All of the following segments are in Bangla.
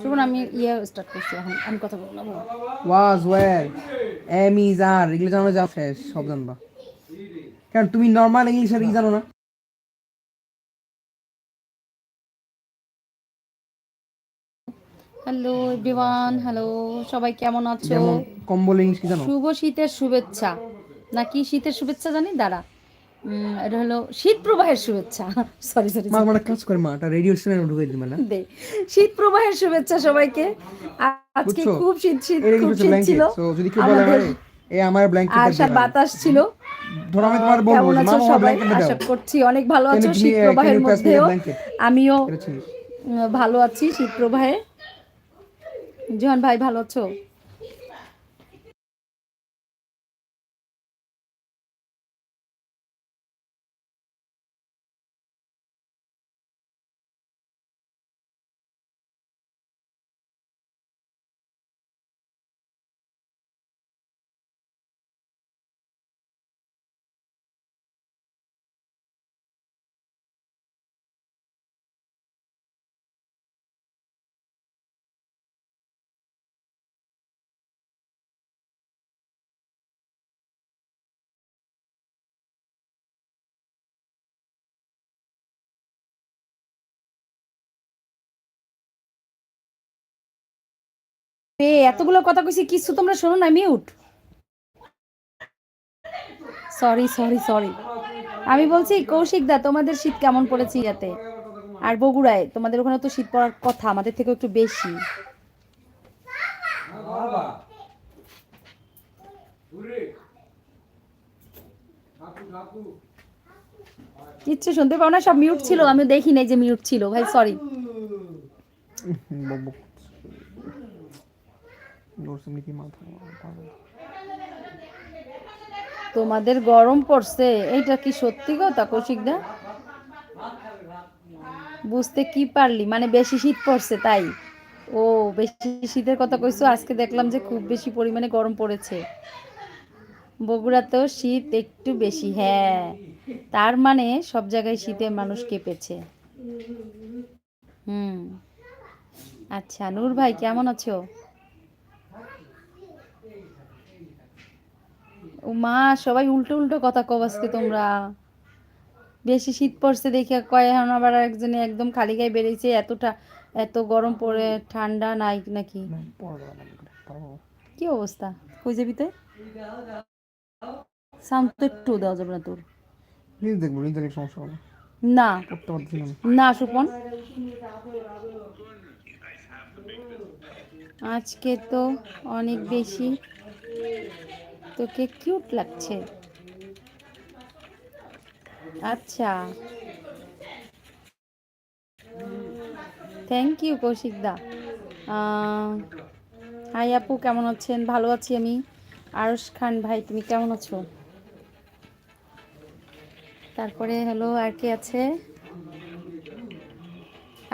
শুনুন আমি ইয়ে স্টার্ট করছি এখন। আমি কথা বলব was were am is are এগুলো জানো যা শেষ সব জানবা। কারণ তুমি নর্মাল ইংলিশ আর কি জানো না। হ্যালো এভরিওয়ান হ্যালো সবাই কেমন আছো? কম্বল ইংলিশ কি জানো? শুভ শীতের শুভেচ্ছা। নাকি শীতের শুভেচ্ছা জানি? দাঁড়া। এটা হলো শীত প্রবাহের শুভেচ্ছা। সরি সরি মা আমার কাজ করে মা এটা রেডিও ঢুকে দিবে না দে শীত প্রবাহের শুভেচ্ছা সবাইকে। আজকে খুব শীত শীত খুব শীত ছিল। যদি কেউ বলে এই আমার ব্ল্যাঙ্কেট বাতাস ছিল। ধরো আমি তোমার বলব মা আমার সবাই? ব্ল্যাঙ্কেট দাও। আশা করছি অনেক ভালো আছো শীত প্রবাহের মধ্যেও। আমিও ভালো আছি শীত প্রবাহে। জোহান ভাই ভালো আছো? এতগুলো কথা কইছি, কিছু তোমরা শোনো না মিউট সরি সরি সরি আমি বলছি, কৌশিক দা, তোমাদের শীত কেমন পড়েছে ইয়াতে? আর বগুড়ায়, তোমাদের ওখানে তো শীত পড়ার কথা, আমাদের থেকে একটু বেশি। কিচ্ছু শুনতে পাও না, সব মিউট ছিল আমি দেখি নাই যে মিউট ছিল, ভাই সরি তোমাদের গরম পড়ছে, এইটা কি সত্যি কথা, কৌশিক দা? বুঝতে কি পারলি? মানে বেশি শীত পড়ছে, তাই? ও, বেশি শীতের কথা কইছো, আজকে দেখলাম যে খুব বেশি পরিমাণে গরম পড়েছে। বগুড়াতেও শীত একটু বেশি হ্যাঁ। তার মানে সব জায়গায় শীতে মানুষ কেঁপেছে। হুম। আচ্ছা নূর ভাই, কেমন আছো ও মা সবাই উল্টো উল্টো কথা কব আজকে তোমরা। বেশি শীত পড়ছে দেখে কয় এখন আবার একজনে একদম খালি গায়ে বেরিয়েছে এতটা এত গরম পড়ে ঠান্ডা নাই নাকি? কি অবস্থা? কই যাবি তুই? সাউন্ড তো একটু দেওয়া যাবে না তোর। প্লিজ দেখব প্লিজ দেখলে সমস্যা হবে না। না সুপন। আজকে তো অনেক বেশি। তোকে কিউট লাগছে। আচ্ছা। Thank you Kaushik da. Hi আপু কেমন আছেন? ভালো আছি আমি। আরশ খান ভাই তুমি কেমন আছো? তারপরে হলো আর কে আছে?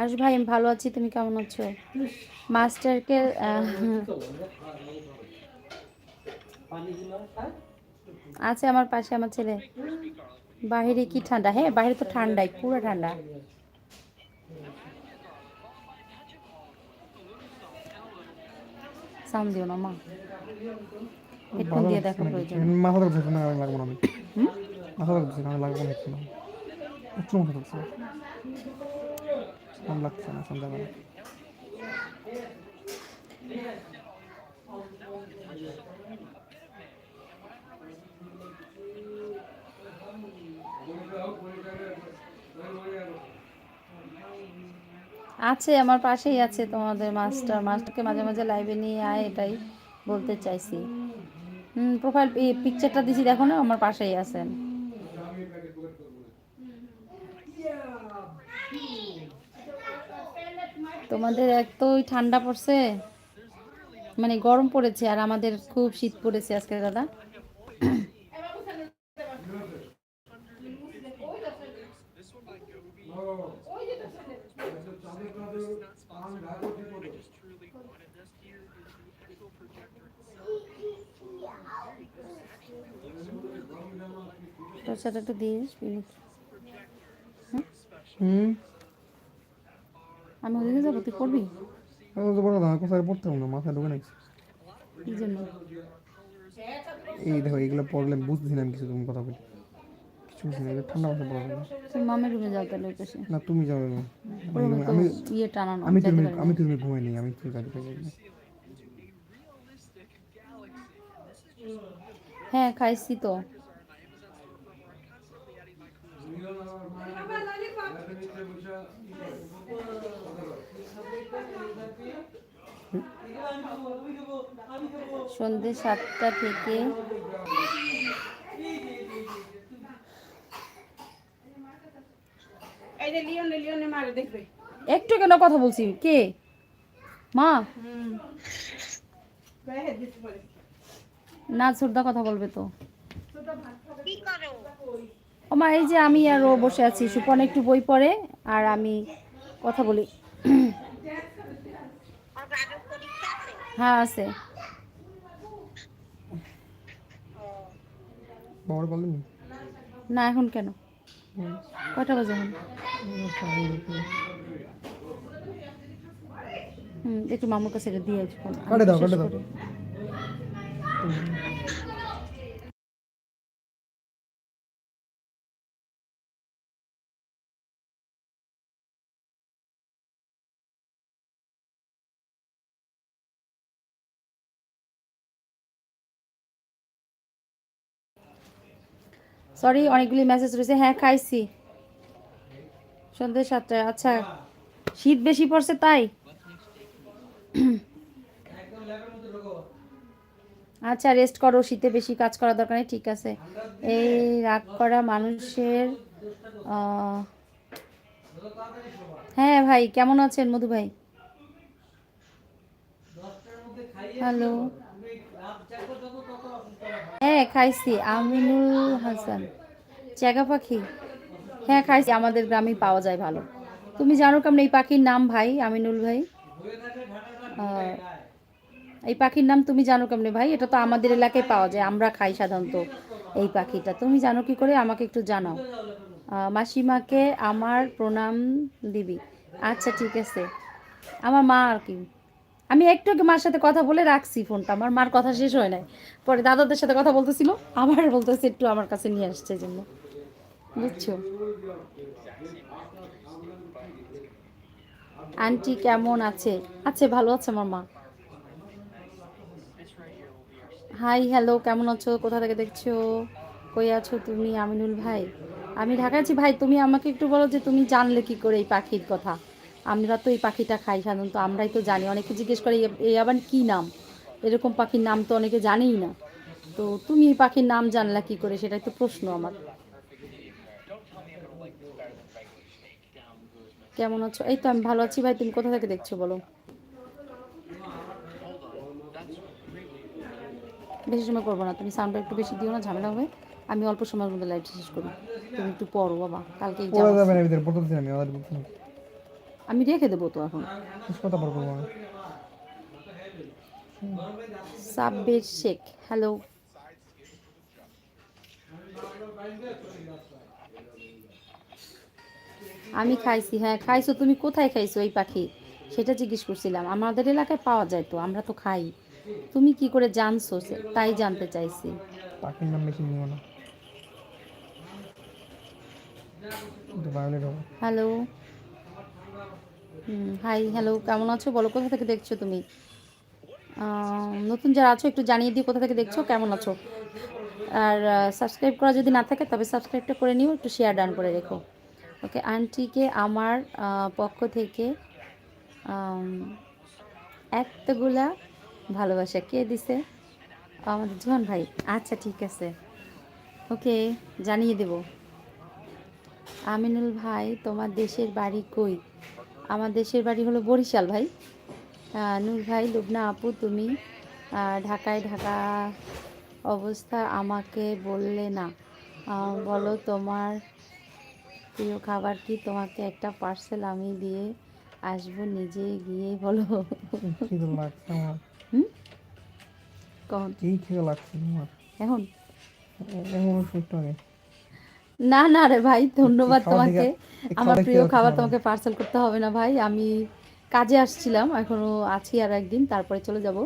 আরশ ভাই আমি ভালো আছি তুমি কেমন আছো? মাস্টারকে আছে আমার পাশে আমার ছেলে। বাহিরে কি ঠান্ডা? হ্যাঁ বাহিরে তো ঠান্ডাই পুরো ঠান্ডা। সাউন্ড দিও না মা। হেডফোন দিয়ে দেখো প্রয়োজন মাথা ধরছে না লাগবো না আমি হুম? মাথা ধরছে না লাগবো না একটু একটু মাথা ধরছে কম লাগছে না সন্ধ্যাবেলা। আছে, আমার পাশেই আছে তোমাদের মাস্টার, মাস্টারকে মাঝে মাঝে লাইভে নিয়ে আয়, এটাই বলতে চাইছি। হুম প্রোফাইল পিকচারটা দিছি, দেখো না, আমার পাশেই আছেন তোমাদের এতই ঠান্ডা পড়ছে? মানে গরম পড়েছে, আর আমাদের খুব শীত পড়েছে আজকে, দাদা। একটু হুম? আমি ওদিকে যাব তুই পড়বি? আমি তো বড় দাম কোথায় পড়তে না মাথায় ঢুকে নাকি কি জন্য? এই দেখো এগুলো পড়লে বুঝতেছি না কিছু তুমি কথা বলি। কিছু বুঝছি না এগুলো ঠান্ডা মাথায় পড়া যাবে না। তুমি মামের রুমে যাও তাহলে ওই পাশে। না তুমি আমি ইয়ে টানানো আমি তুমি আমি তুমি ঘুমাই নেই আমি তুমি হ্যাঁ খাইছি তো। সন্ধে সাতটা থেকে এই যে লিওনে লিওনে মারে দেখবে। একটু কেন কথা বলছি? কে? মা? না ছোটদা কথা বলবে তো। ও মা এই যে আমি আর ও বসে আছি সুপন একটু বই পড়ে আর আমি কথা বলি। হ্যাঁ আছে। না এখন কেন? কয়টা বাজে এখন? হুম একটু মামুর কাছে দিয়ে আসব। কাটে দাও, কাটে দাও। সরি অনেকগুলি মেসেজ রয়েছে। হ্যাঁ খাইছি। সন্ধ্যে সাতটায়। আচ্ছা শীত বেশি পড়ছে তাই? আচ্ছা রেস্ট করো, শীতে বেশি কাজ করা দরকার নেই, ঠিক আছে। এই রাগ করা মানুষের হ্যাঁ ভাই, কেমন আছেন মধু ভাই? হ্যালো হ্যাঁ খাইছি। আমিনুল হাসান। চেগা পাখি? হ্যাঁ খাইছি। আমাদের গ্রামে পাওয়া যায় ভালো। তুমি জানো কেমন এই পাখির নাম ভাই, আমিনুল ভাই? এই পাখির নাম তুমি জানো কেমনে ভাই? এটা তো আমাদের এলাকায় পাওয়া যায়। আমরা খাই সাধারণত এই পাখিটা। তুমি জানো কি করে? আমাকে একটু জানাও। মাসিমাকে আমার প্রণাম দিবি। আচ্ছা ঠিক আছে। আমার মা আর কি। আমি একটু আগে মার সাথে কথা বলে রাখছি ফোনটা। আমার মার কথা শেষ হয় নাই। পরে দাদাদের সাথে কথা বলতেছিল, আবার বলতেছে একটু আমার কাছে নিয়ে আসছে জন্য। বুঝছ? আন্টি কেমন আছে? আছে, ভালো আছে আমার মা। হাই হ্যালো কেমন আছো? কোথা থেকে দেখছ? কই আছো তুমি, আমিনুল ভাই? আমি ঢাকা আছি। ভাই, তুমি আমাকে একটু বলো যে তুমি জানলে কি করে এই পাখির কথা? আমরা তো এই পাখিটা খাই সাধারণত আমরাই তো জানি। অনেকে জিজ্ঞেস করে "এ- এই আবার কি নাম? এরকম পাখির নাম তো অনেকে জানেই না। তো তুমি এই পাখির নাম জানলা কি করে? সেটাই তো প্রশ্ন আমার। কেমন আছো? এই তো আমি ভালো আছি ভাই তুমি কোথা থেকে দেখছ বলো? বেশি সময় করব না তুমি সাউন্ডটা একটু বেশি দিও না ঝামেলা হবে। আমি অল্প সময়ের মধ্যে লাইভ শেষ করি। তুমি একটু পড়ো বাবা। কালকে পড়া যাবে। না আমি আমি রেখে দেবো তো এখন। সাব্বির শেখ হ্যালো আমি খাইছি হ্যাঁ খাইছো তুমি কোথায় খাইছো এই পাখি? সেটা জিজ্ঞেস করছিলাম। আমাদের এলাকায় পাওয়া যায় তো আমরা তো খাই। তুমি কি করে জানছো? তাই জানতে চাইছি। পাখির নাম বেশি নিও না। হ্যালো হাই হ্যালো কেমন আছো? বলো, কোথা থেকে দেখছ তুমি? নতুন যারা আছো, একটু জানিয়ে দিও কোথা থেকে দেখছ, কেমন আছো? আর সাবস্ক্রাইব করা যদি না থাকে, তবে সাবস্ক্রাইবটা করে নিও, একটু শেয়ার ডান করে রেখো। ওকে আন্টিকে আমার পক্ষ থেকে এতগুলা ভালোবাসা কে দিছে? আমাদের জোহান ভাই। আচ্ছা ঠিক আছে। ওকে জানিয়ে দেবো। আমিনুল ভাই, তোমার দেশের বাড়ি কই? আমার দেশের বাড়ি হলো বরিশাল ভাই। নূর ভাই লুবনা আপু তুমি ঢাকায় ঢাকা অবস্থা আমাকে বললে না। বলো তোমার প্রিয় খাবার কি? তোমাকে একটা পার্সেল আমি দিয়ে আসব নিজে গিয়ে বলো। কখন? কি খিদে লাগছে আমার। এখন এ- এমন সুস্থ আগে না না রে ভাই ধন্যবাদ তোমাকে। আমার প্রিয় খাবার তোমাকে পার্সেল করতে হবে না ভাই। আমি কাজে আসছিলাম এখনও আছি আর একদিন তারপরে চলে যাব।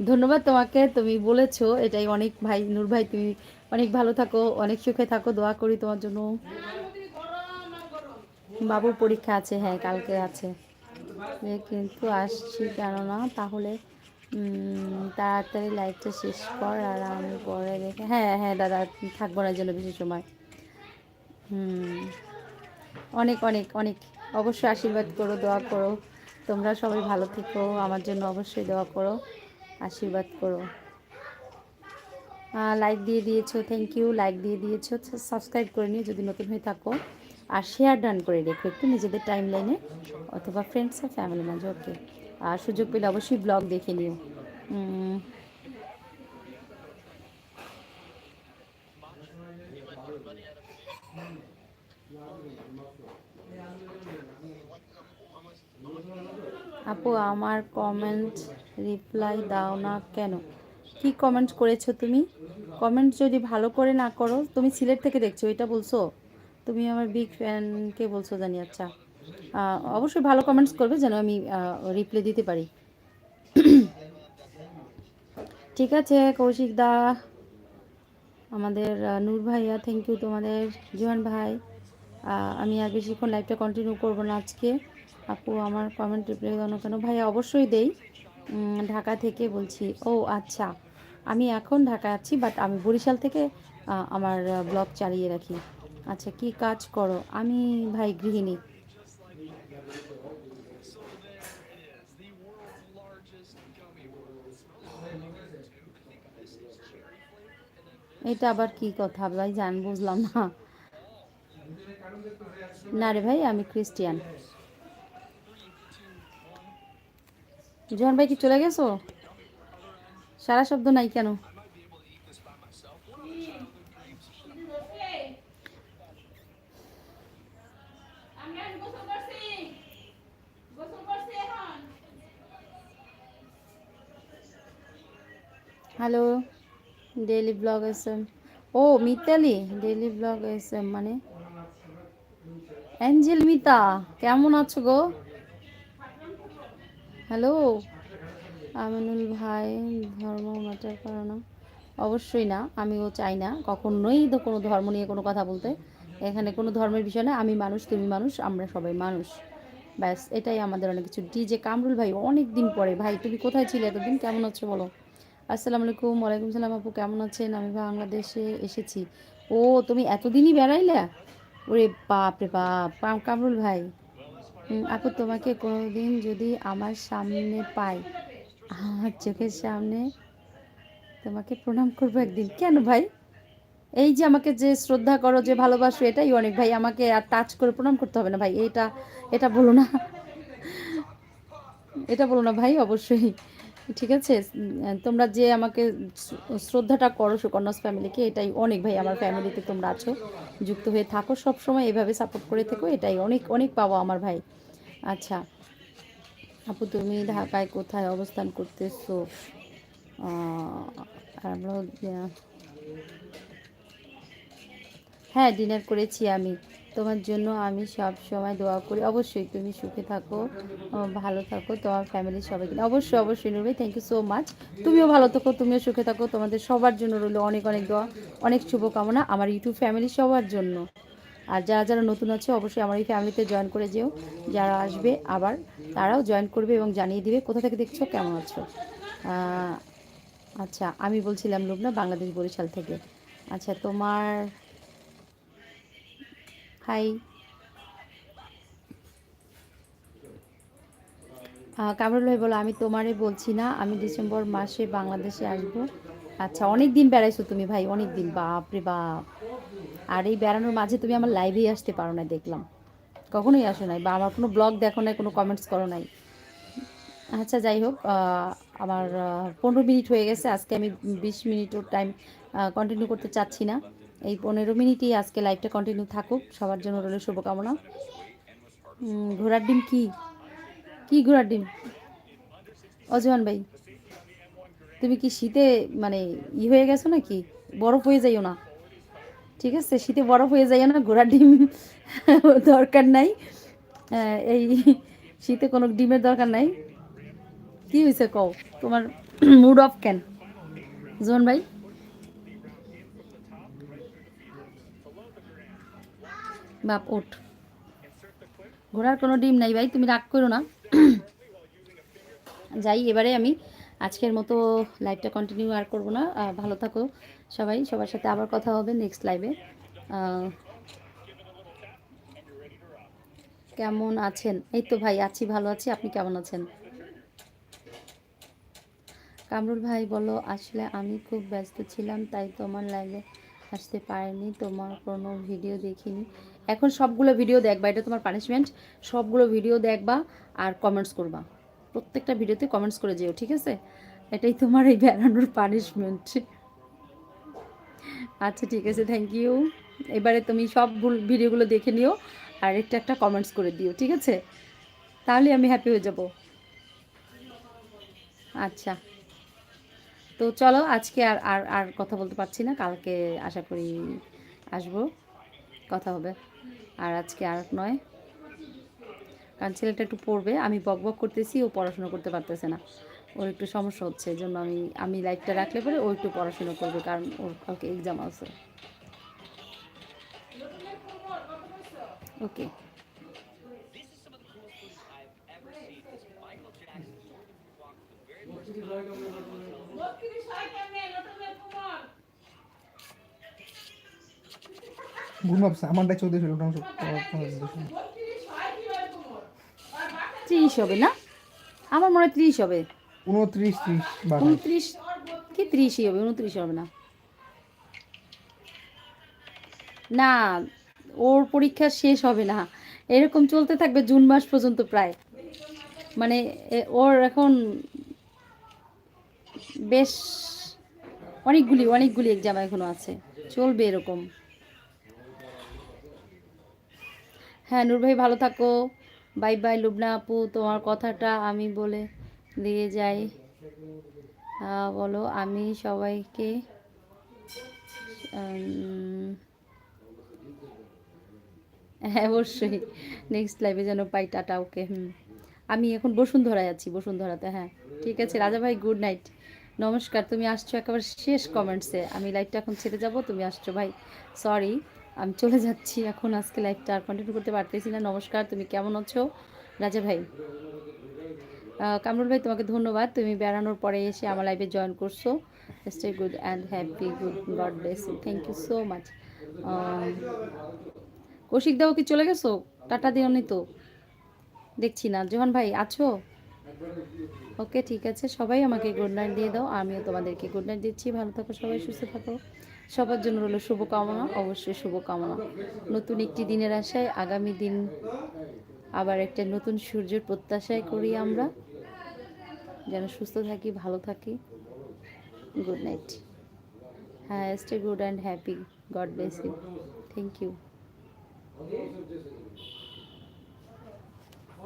ধন্যবাদ তোমাকে তুমি বলেছ এটাই অনেক ভাই নূর ভাই তুমি অনেক ভালো থাকো অনেক সুখে থাকো দোয়া করি তোমার জন্য। বাবুর পরীক্ষা আছে হ্যাঁ কালকে আছে। কিন্তু আসছি কেননা তাহলে উম, তাড়াতাড়ি লাইটটা শেষ কর আর আমি পরে দেখে হ্যাঁ হ্যাঁ দাদা থাকব না জন্য বেশি সময়। হুম। অনেক অনেক অনেক। অবশ্যই আশীর্বাদ করো, দোয়া করো। তোমরা সবাই ভালো থেকো। আমার জন্য অবশ্যই দোয়া করো। আশীর্বাদ করো। লাইক দিয়ে দিয়েছ থ্যাংক ইউ লাইক দিয়ে দিয়েছ। সাবস্ক্রাইব করে নিও যদি নতুন হয়ে থাকো। আর শেয়ার ডান করে রেখো একটু নিজেদের টাইম লাইনে অথবা ফ্রেন্ডস আর ফ্যামিলি মাঝে ওকে আর সুযোগ পেলে অবশ্যই ব্লগ দেখে নিও। আপু, আমার কমেন্ট রিপ্লাই দাও না কেন? কি কমেন্ট করেছ তুমি? কমেন্ট যদি ভালো করে না করো, তুমি সিলেট থেকে দেখছ, এটা বলছো? তুমি আমার বিগ ফ্যানকে বলছো জানি আচ্ছা। অবশ্যই ভালো কমেন্টস করবে যেন আমি রিপ্লাই দিতে পারি। ঠিক আছে, কৌশিক দা। আমাদের নূর ভাইয়া থ্যাংক ইউ তোমাদের। জোহান ভাই আমি আর বেশিক্ষণ লাইভটা কন্টিনিউ করব না আজকে। আপু আমার কমেন্ট রিপ্লাই দাও না কেন? ভাই অবশ্যই দেই। ঢাকা থেকে বলছি, ও আচ্ছা আমি এখন ঢাকা আছি বাট আমি বরিশাল থেকে আমার ব্লগ চালিয়ে রাখি। আচ্ছা কি কাজ করো? আমি ভাই গৃহিণী। এটা আবার কি কথা? ভাই জান, বুঝলাম না। না রে ভাই, আমি খ্রিস্টিয়ান। জোহন ভাই কি চলে গেছো? সারা শব্দ নাই কেন? Hello daily blog S M ও, Mitali daily blog S M মানে? অ্যাঞ্জেল মিতা, কেমন আছো গো? হ্যালো? আমিনুল ভাই, ধর্ম ম্যাটার করে না। অবশ্যই না, আমিও চাই না। কখনোই তো কোনো ধর্ম নিয়ে কোনো কথা বলতে। এখানে কোনো ধর্মের বিষয় না, আমি মানুষ, তুমি মানুষ, আমরা সবাই মানুষ। ব্যাস, এটাই আমাদের অনেক কিছু। ডিজে কামরুল ভাই অনেক দিন পরে। ভাই, তুমি কোথায় ছিলে এতদিন? কেমন আছো বলো? আসসালামু আলাইকুম, ওয়ালাইকুম সালাম আপু, কেমন আছেন? আমি বাংলাদেশে এসেছি। ও, তুমি এতদিনই বেড়াইলে? ওরে বাপ রে বাপ কাম- কামরুল ভাই। আপু, তোমাকে কোনো দিন যদি আমার সামনে পাই আমার চোখের সামনে, তোমাকে প্রণাম করব একদিন। কেন ভাই? এই যে আমাকে যে শ্রদ্ধা করো, যে ভালোবাসো, এটাই অনেক। ভাই, আমাকে আর টাচ করে প্রণাম করতে হবে না ভাই, এটা এটা বলো না। এটা বলো না ভাই, অবশ্যই। ঠিক আছে? তোমরা যে আমাকে শ্রদ্ধাটা করো সুকন্যাস ফ্যামিলিকে, এটাই অনেক ভাই আমার ফ্যামিলিতে তোমরা আছো, যুক্ত হয়ে থাকো সব সময় এভাবে সাপোর্ট করে থেকো, এটাই অনেক অনেক পাবো আমার ভাই। আচ্ছা আপু তুমি ঢাকায় কোথায় অবস্থান করতেছো? হ্যাঁ ডিনার করেছি আমি। তোমার জন্য আমি সব সময় দোয়া করি। অবশ্যই তুমি সুখে থাকো ভালো থাকো, তোমার ফ্যামিলির সবাইকে অবশ্যই অবশ্যই নুরবে থ্যাংক ইউ সো মাচ তুমিও ভালো থাকো, তুমিও সুখে থাকো। তোমাদের সবার জন্য রইল অনেক অনেক দোয়া, অনেক শুভকামনা আমার ইউটিউব ফ্যামিলি সবার জন্য। আর যারা যারা নতুন আছে, অবশ্যই আমার এই ফ্যামিলিতে জয়েন করে যেও। যারা আসবে আবার, তারাও জয়েন করবে এবং জানিয়ে দিবে কোথা থেকে দেখছ, কেমন আছো। আচ্ছা আমি বলছিলাম লুবনা বাংলাদেশ বরিশাল থেকে। আচ্ছা তোমার হাই কামরুল ভাই বলো, আমি তোমারে বলছি না, আমি ডিসেম্বর মাসে বাংলাদেশে আসব। আচ্ছা অনেক দিন বেড়াইছো তুমি ভাই অনেক দিন বাপ রে বাপ। আর এই বেড়ানোর মাঝে তুমি আমার লাইভেই আসতে পারো না দেখলাম। কখনোই আসো নাই, বা আমার কোনো ব্লগ দেখো নাই, কোনো কমেন্টস করো নাই। আচ্ছা যাই হোক আমার পনেরো মিনিট হয়ে গেছে, আজকে আমি বিশ মিনিটও টাইম কন্টিনিউ করতে চাচ্ছি না। এই পনেরো মিনিটই আজকে লাইভটা কন্টিনিউ থাকুক। সবার জন্য রইল শুভকামনা। ঘোড়ার ডিম কি? কি ঘোড়ার ডিম? অজওয়ান ভাই, তুমি কি শীতে মানে ই হয়ে গেছো নাকি? বরফ হয়ে যাইও না। ঠিক আছে, শীতে বরফ হয়ে যাইও না ঘোড়া ডিম দরকার নাই। এই শীতে কোনো ডিমের দরকার নাই। কি হয়েছে কও? তোমার মুড অফ কেন? জোন ভাই? বাপ, ওঠ। ঘোড়ার কোনো ডিম নাই ভাই, তুমি রাগ করো না। যাই, এবারে আমি আজকের মতো লাইভটা কন্টিনিউ আর করব না। ভালো থাকো সবাই, সবার সাথে আবার কথা হবে নেক্সট লাইভে কেমন আছেন? এই তো ভাই, আছি, ভালো আছি। আপনি কেমন আছেন? কামরুল ভাই বলো, আসলে আমি খুব ব্যস্ত ছিলাম, তাই তোমার লাইভে আসতে পারিনি, তোমার কোনো ভিডিও দেখিনি। এখন সবগুলো ভিডিও দেখবা, এটা তোমার পানিশমেন্ট সবগুলো ভিডিও দেখবা আর কমেন্টস করবা। প্রত্যেকটা ভিডিওতে কমেন্টস করে যেও, ঠিক আছে? এটাই তোমার এই বেড়ানোর পানিশমেন্ট আচ্ছা ঠিক আছে থ্যাংক ইউ এবারে তুমি সব ভিডিওগুলো দেখে নিও আর একটা একটা কমেন্টস করে দিও, ঠিক আছে? তাহলে আমি হ্যাপি হয়ে যাব। আচ্ছা। তো চলো, আজকে আর আর আর কথা বলতে পারছি না। কালকে আশা করি আসব, কথা হবে। আর আজকে আর নয়। কারণ ছেলেটা একটু পড়বে, আমি বক বক করতেছি, ও পড়াশোনা করতে পারতেছে না। ওর একটু সমস্যা হচ্ছে, এই জন্য আমি আমি লাইফটা রাখলে পরে ও একটু পড়াশুনো করবে, কারণ ওর কালকে এক্সাম আছে। ওকে ভুল ভাবছে আমারটা চৌদ্দ আর বাটা ত্রিশ হবে না? আমার মনে হয় ত্রিশ হবে। উনত্রিশ ত্রিশ উনত্রিশ কি ত্রিশই হবে? উনত্রিশ হবে না। না ওর পরীক্ষা শেষ হবে না। এরকম চলতে থাকবে জুন মাস পর্যন্ত প্রায়। মানে ওর এখন বেশ অনেকগুলি অনেকগুলি এক্সাম এখনও আছে। চলবে এরকম। হ্যাঁ নূর ভাই ভালো থাকো। বাই বাই, লুবনা আপু, তোমার কথাটা আমি বলে দিয়ে যাই। বলো, আমি সবাইকে হ্যাঁ অবশ্যই। নেক্সট লাইভে যেন পাই টাটা, ওকে, হুম। আমি এখন বসুন্ধরায় আছি, বসুন্ধরাতে হ্যাঁ। ঠিক আছে, রাজা ভাই গুড নাইট নমস্কার, তুমি আসছো একেবারে শেষ কমেন্টসে আমি লাইভটা এখন ছেড়ে যাব, তুমি আসছো ভাই। সরি আমি চলে যাচ্ছি এখন আজকে লাইফটা আর কন্টিনিউ করতে পারতেছি না। নমস্কার, তুমি কেমন আছো? রাজা ভাই। কামরুল ভাই, তোমাকে ধন্যবাদ। তুমি বেড়ানোর পরে এসে আমার লাইভে জয়েন করছ। Stay good and happy good god bless thank you so much Kaushik দাও কি চলে গেছো? টাটা দিও নি তো। দেখছি না। জোহান ভাই, আছো? ওকে ঠিক আছে। সবাই আমাকে গুড নাইট দিয়ে দাও। আমিও তোমাদেরকে গুড নাইট দিচ্ছি। ভালো থাকো সবাই, সুস্থ থাকো। সবার জন্য রইল শুভকামনা, অবশ্যই শুভকামনা। নতুন একটি দিনের আশায় আগামী দিন আবার একটা নতুন সূর্যের প্রত্যাশায় করি আমরা। যেন সুস্থ থাকি, ভালো থাকি। গুড নাইট হ্যাঁ stay good and happy god bless you thank you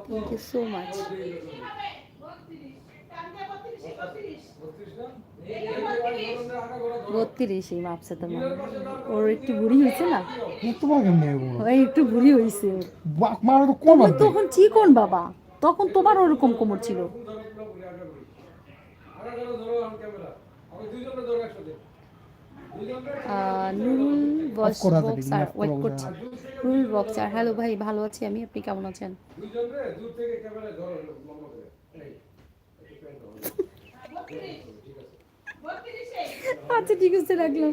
thank you so much বত্রিশই মাপছে তোমার। ওর একটু বুড়ি হয়েছে না? তোমার ওই একটু বুড়ি হয়েছে তখন চিকন বাবা? তখন তোমার ওরকম কোমর ছিল। আহ, নুরুল বক্স ওয়েট। করছি। নুরুল বক্সার হ্যালো ভাই ভালো আছি আমি আপনি কেমন আছেন? বত্রিশে আচ্ছা ঠিক আছে রাখলাম